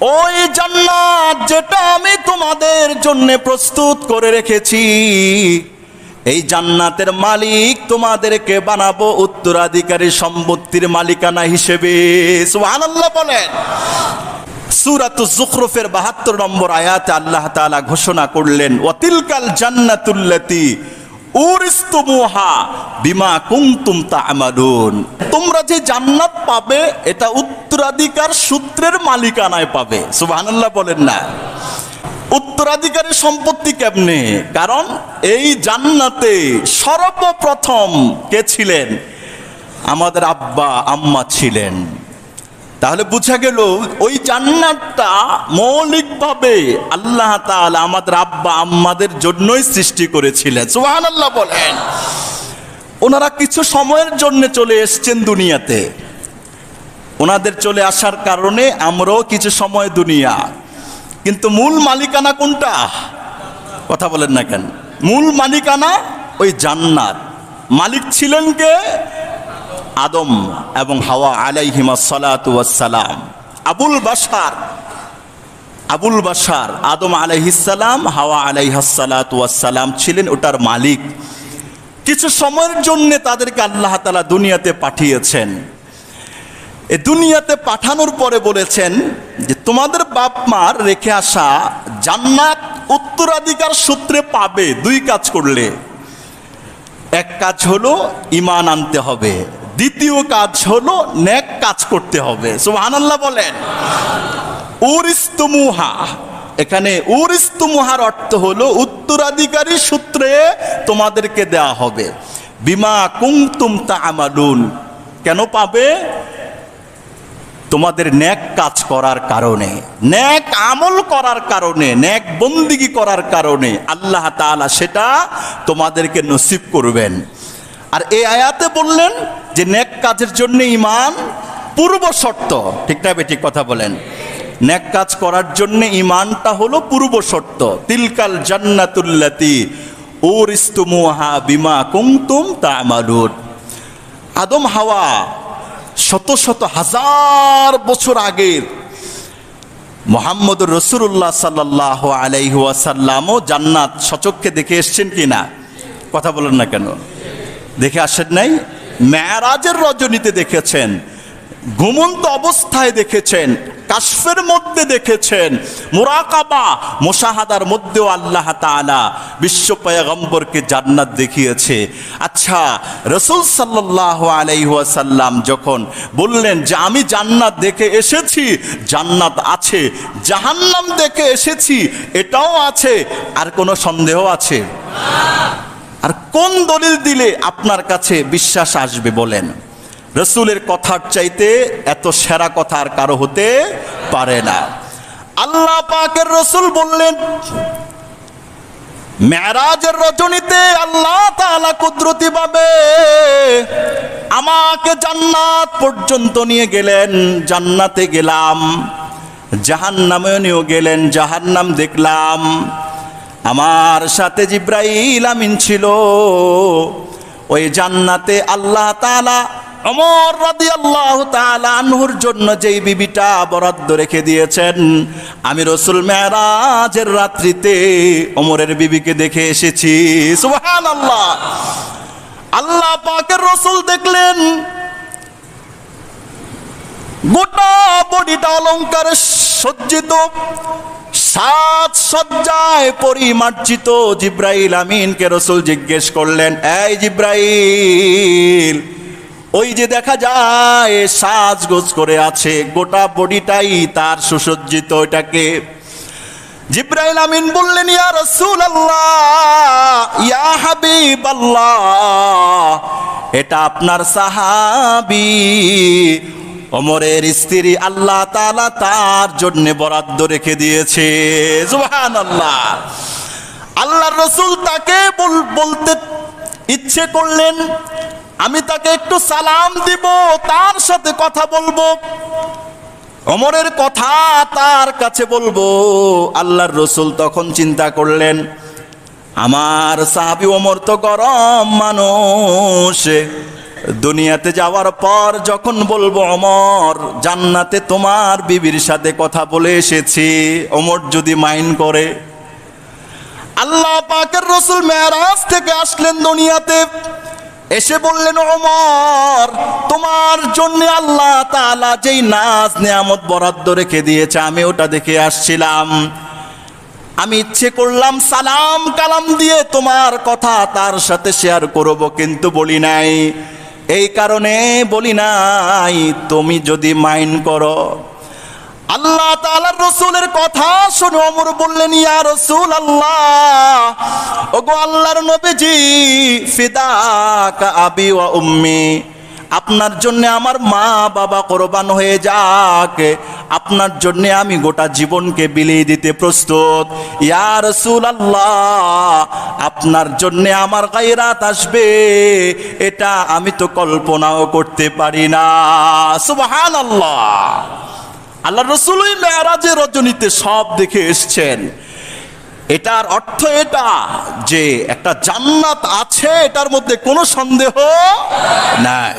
ওই জান্নাত যেটা আমি তোমাদের জন্য প্রস্তুত করে রেখেছি। এই জান্নাতের মালিক তোমাদেরকে বানাবো উত্তরাধিকারী সম্পত্তির মালিকানা হিসেবে। সুবহানাল্লাহ বলেন। সুরাত জুখরুফের বাহাত্তর নম্বর আয়াতে আল্লাহ তাআলা ঘোষণা করলেন ওয়াতিলকাল জান্নাতুল্লাতি বিমা তোমরা যে জান্নাত পাবে, এটা উত্তরাধিকার সূত্রের মালিকানায় পাবে। সুবহানাল্লাহ বলেন না। উত্তরাধিকারের সম্পত্তি কেমনে? কারণ এই জান্নাতে সর্বপ্রথম কে ছিলেন? আমাদের আব্বা, আম্মা ছিলেন। তাহলে বুঝা গেল ওই জান্নাতটা মৌলিকভাবে আল্লাহ তাআলা আমাদের আব্বা আম্মাদের জন্যই সৃষ্টি করেছিলেন। সুবহানাল্লাহ বলেন। ওনারা কিছু সময়ের জন্য চলে এসেছেন দুনিয়াতে। ওনাদের চলে আসার কারণে আমরাও কিছু সময় দুনিয়া। কিন্তু মূল মালিকানা কোনটা? কথা বলেন না কেন। মূল মালিকানা ওই জান্নাত। মালিক ছিলেন কে? আদম এবং হাওয়া আলাইহিমা সালাতু সালাম আবুল বাশার আবুল বাশার, আদম আলাইহিসালাম হাওয়া আলাইহাসালাতু সালাম ছিলেন ওটার মালিক। কিছু সময়ের জন্য তাদেরকে আল্লাহ তালা দুনিয়াতে পাঠিয়েছেন। এ দুনিয়াতে পাঠানোর পরে বলেছেন যে, তোমাদের বাপ মার রেখে আসা জান্নাত উত্তরাধিকার সূত্রে পাবে দুই কাজ করলে। এক কাজ হলো ইমান আনতে হবে। দ্বিতীয় কাজ হলো ন্যাক কাজ করতে হবে। সুবহানাল্লাহ বলেন। উরিস্তুমুহা। এখানে উরিস্তুমুহার অর্থ হলো উত্তরাধিকারী সূত্রে তোমাদেরকে দেয়া হবে। বিমা কুমতুম তা কেন পাবে? তোমাদের ন্যাক কাজ করার কারণে, ন্যাক আমল করার কারণে, ন্যাক বন্দিগি করার কারণে আল্লাহ তাআলা সেটা তোমাদেরকে নসিব করবেন। আর এই আয়াতে বললেন যে নেক কাজের জন্য ইমান পূর্ব শর্ত। ঠিক না ঠিক কথা বলেন? ন্যাক কাজ করার জন্য ইমানটা হলো পূর্ব শর্ত। তিলকাল জান্নাতুল্লাতি ওরিস্তুমুহা বিমা কুমতুম তা'মালুন। আদম হাওয়া শত শত হাজার বছর আগের মোহাম্মদ রসুল্লাহ সাল্লাহ আলাইহাসাল্লামও জান্নাত সচক্ষে দেখে এসছেন কিনা? কথা বলেন না কেন? দেখে আসেন নাই? মেয়ারাজের রজনীতে দেখেছেন, ঘুমন্ত অবস্থায় দেখেছেন, কাশফের মধ্যে দেখেছেন, মোরাকাবা, মোশাহাদার মধ্যেও আল্লাহ তাআলা বিশ্ব পয়গম্বরকে জান্নাত দেখিয়েছে। আচ্ছা রসুল সাল্লাহ আলাইহাসাল্লাম যখন বললেন যে, আমি জান্নাত দেখে এসেছি, জান্নাত আছে, জাহান্নাম দেখে এসেছি, এটাও আছে, আর কোনো সন্দেহ আছে? আর কোন দলিল দিলে আপনার কাছে বিশ্বাস আসবে বলেন? রসুলের কথার চাইতে এত সেরা কথা আর কারও হতে পারে না। আল্লাহ পাকের রসুল বললেন, মেরাজের রজনীতে আল্লাহ তাআলা কুদরতি ভাবে আমাকে জান্নাত পর্যন্ত নিয়ে গেলেন, জান্নাতে গেলাম জাহান্নামে নিয়েও গেলেন, জাহান্নাম দেখলাম। আমার সাথে জিব্রাইল আমিন ছিল। ওই জান্নাতে আল্লাহ তালা অমর রাদি আল্লাহ আনহুর জন্য যেই বিবিটা বরাদ্দ রেখে দিয়েছেন, আমি রসুল মেরাজের রাত্রিতে অমরের বিবিকে দেখে এসেছি। সুবহান আল্লাহ আল্লাহ পাকের রসুল দেখলেন, গোটা বডিটা অলঙ্কারে সজ্জিত, সাত সজ্জায় পরিমার্জিত জিব্রাইল আমিনকে রসুল জিজ্ঞেস করলেন, এই জিব্রাইল, ওই যে দেখা যায় সাজগোজ করে আছে, গোটা বডিটাই তার সুসজ্জিত ওইটাকে জিব্রাইল আমিন বললেন, ইয়া রসুল আল্লাহ ইয়া হাবিব আল্লাহ এটা আপনার সাহাবি ওমরের স্ত্রী আল্লাহ তাআলা তার জন্য বরাদ্দ রেখে দিয়েছে। সুবহান আল্লাহ আল্লাহর রসুল তাকে বল- বলতে ইচ্ছে করলেন, আমি তাকে একটু সালাম দিব, তার সাথে কথা বলব। অমরের কথা তার কাছে বলব। আল্লাহর রসুল তখন চিন্তা করলেন, আমার সাহাবি অমর তো গরম মানুষ। দুনিয়াতে যাওয়ার পর যখন বলব, অমর, জান্নাতে তোমার বিবির সাথে কথা বলে এসেছি। অমর যদি মাইন্ড করে। আল্লাহ পাকের রসুল মেয়ারাজ থেকে আসলেন দুনিয়াতে। এসে বললেন ওমর তোমার জন্য আল্লাহ তালা যেই নাজ, নেয়ামত বরাদ্দ রেখে দিয়েছে, আমি ওটা দেখে আসছিলাম। আমি ইচ্ছে করলাম সালাম কালাম দিয়ে তোমার কথা তার সাথে শেয়ার করব, কিন্তু বলি নাই। এই কারণে বলি নাই, তুমি যদি মাইন করো। আল্লাহ তালার রসুলের কথা শুনে অমর বললেন, ইয়া রসুল আল্লাহ গো আল্লাহর নবীজি, ফিদাকা আবি ওয়া উম্মি। আপনার জন্য আমার মা বাবা কোরবান হয়ে যাক। আপনার জন্য আমি গোটা জীবনকে বিলিয়ে দিতে প্রস্তুত। ইয়া রসুল আল্লাহ আপনার জন্য আমার গায়রাত আসবে। এটা আমি তো কল্পনাও করতে পারি না। সুবহানাল্লাহ। আল্লাহ রসুল ওই মেয়ারাজের রজনীতে সব দেখে এসছেন। এটার অর্থ এটা যে একটা জান্নাত আছে, এটার মধ্যে কোনো সন্দেহ নাই।